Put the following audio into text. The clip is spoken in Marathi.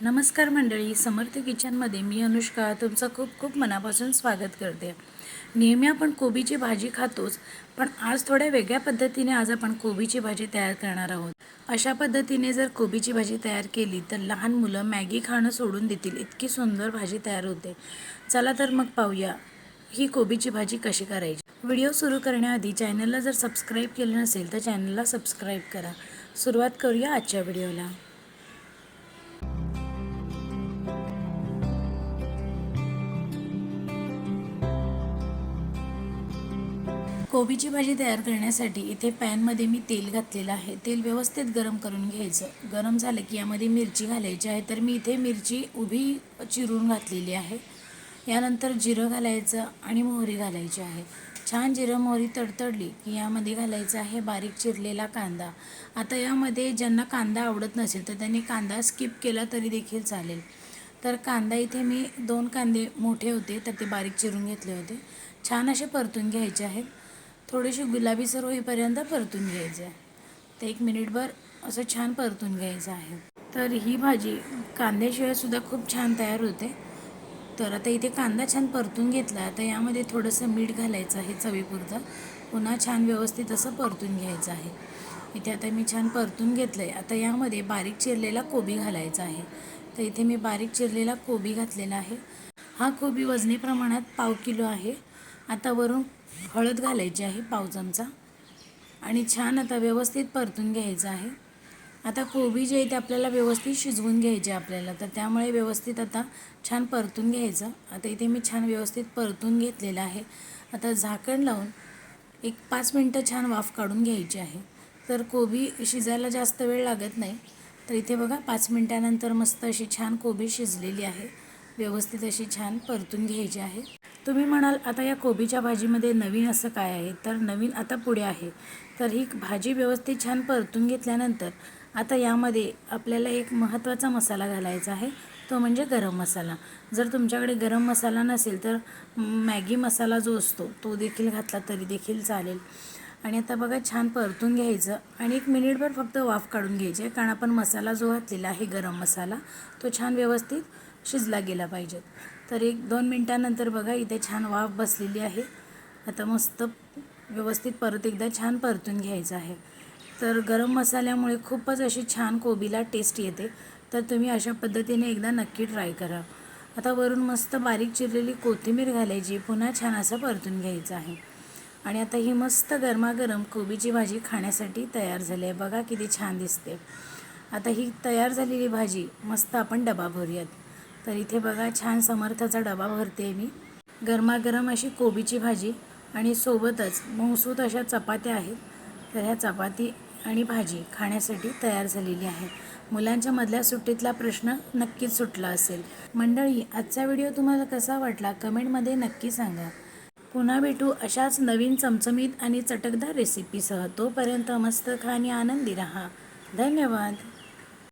नमस्कार मंडळी समर्थ किचनमध्ये मी अनुष्का तुमचं खूप खूप मनापासून स्वागत करते. नेहमी आपण कोबीची भाजी खातोच पण आज थोड्या वेगळ्या पद्धतीने आज आपण कोबीची भाजी तयार करणार आहोत. अशा पद्धतीने जर कोबीची भाजी तयार केली तर लहान मुलं मॅगी खाणं सोडून देतील. इतकी सुंदर भाजी तयार होते. चला तर मग पाहूया ही कोबीची भाजी कशी करायची. व्हिडिओ सुरू करण्याआधी चॅनलला जर सबस्क्राईब केलं नसेल तर चॅनलला सबस्क्राईब करा. सुरुवात करूया आजच्या व्हिडिओला. कोबीची भाजी तयार करण्यासाठी इथे पॅनमध्ये मी तेल घातलेलं आहे. तेल व्यवस्थित गरम करून घ्यायचं. गरम झालं की यामध्ये मिरची घालायची आहे. तर मी इथे मिरची उभी चिरून घातलेली आहे. यानंतर जिरं घालायचं आणि मोहरी घालायची आहे. छान जिरं मोहरी तडतडली की यामध्ये घालायचं आहे बारीक चिरलेला कांदा. आता यामध्ये ज्यांना कांदा आवडत नसेल तर त्यांनी कांदा स्किप केला तरी देखील चालेल. तर कांदा इथे मी दोन कांदे मोठे होते तर ते बारीक चिरून घेतले होते. छान असे परतून घ्यायचे आहेत. थोडीशी गुलाबीसर होईपर्यंत परतून घ्यायचं आहे तर एक मिनिटभर असं छान परतून घ्यायचं आहे. तर ही भाजी कांद्याशिवायसुद्धा खूप छान तयार होते. तर आता इथे कांदा छान परतून घेतला. तर यामध्ये थोडंसं मीठ घालायचं आहे चवीपुरतं. पुन्हा छान व्यवस्थित असं परतून घ्यायचं आहे. इथे आता मी छान परतून घेतलं आहे आता यामध्ये बारीक चिरलेला कोबी घालायचा आहे. तर इथे मी बारीक चिरलेला कोबी घातलेला आहे. हा कोबी वजनी प्रमाणात पाव किलो आहे. आता वरून हळद घालायची आहे पाव चमचा. आणि छान आता व्यवस्थित परतून घ्यायचं आहे. आता कोबी जे आहे ते आपल्याला व्यवस्थित शिजवून घ्यायचे आपल्याला. तर त्यामुळे व्यवस्थित आता छान परतून घ्यायचं. आता इथे मी छान व्यवस्थित परतून घेतलेलं आहे. आता झाकण लावून एक पाच मिनटं छान वाफ काढून घ्यायची आहे. तर कोबी शिजायला जास्त वेळ लागत नाही. तर इथे बघा पाच मिनटानंतर मस्त अशी छान कोबी शिजलेली आहे. व्यवस्थित अशी छान परतून घ्यायची आहे. तुम्ही म्हणाल आता या कोबीच्या भाजीमध्ये नवीन असं काय आहे? तर नवीन आता पुढे आहे. तर ही भाजी व्यवस्थित छान परतून घेतल्यानंतर आता यामध्ये आपल्याला एक महत्त्वाचा मसाला घालायचा आहे. तो म्हणजे गरम मसाला. जर तुमच्याकडे गरम मसाला नसेल तर मॅगी मसाला जो असतो तो देखील घातला तरी देखील चालेल. आणि आता बघा छान परतून घ्यायचं. आणि एक मिनिटभर फक्त वाफ काढून घ्यायची आहे कारण आपण मसाला जो घातलेला आहे गरम मसाला तो छान व्यवस्थित शिजला गेला पाहिजे. तर एक दोन मिनटानंतर बघा इथे छान वाफ बसलेली आहे. आता मस्त व्यवस्थित परत एकदा छान परतून घ्यायचं आहे. तर गरम मसाल्यामुळे खूपच अशी छान कोबीला टेस्ट येते. तर तुम्ही अशा पद्धतीने एकदा नक्की ट्राय करा. आता वरून मस्त बारीक चिरलेली कोथिंबीर घालायची पुन्हा छान असं परतून घ्यायचं आहे. आणि आता ही मस्त गरमागरम कोबीची भाजी खाण्यासाठी तयार झाली आहे. बघा किती छान दिसते. आता ही तयार झालेली भाजी मस्त आपण डबा भरूयात. तर इथे बघा छान समर्थाचा डबा भरते मी. गरमागरम अशी कोबीची भाजी आणि सोबतच मऊसूत अशा चपात्या आहेत. तर ह्या चपाती आणि भाजी खाण्यासाठी तयार झालेली आहे. मुलांच्या मधल्या सुट्टीतला प्रश्न नक्कीच सुटला असेल. मंडळी आजचा व्हिडिओ तुम्हाला कसा वाटला कमेंटमध्ये नक्की सांगा. पुन्हा भेटू अशाच नवीन चमचमीत आणि चटकदार रेसिपीसह तोपर्यंत मस्त खा आणि आनंदी राहा. धन्यवाद.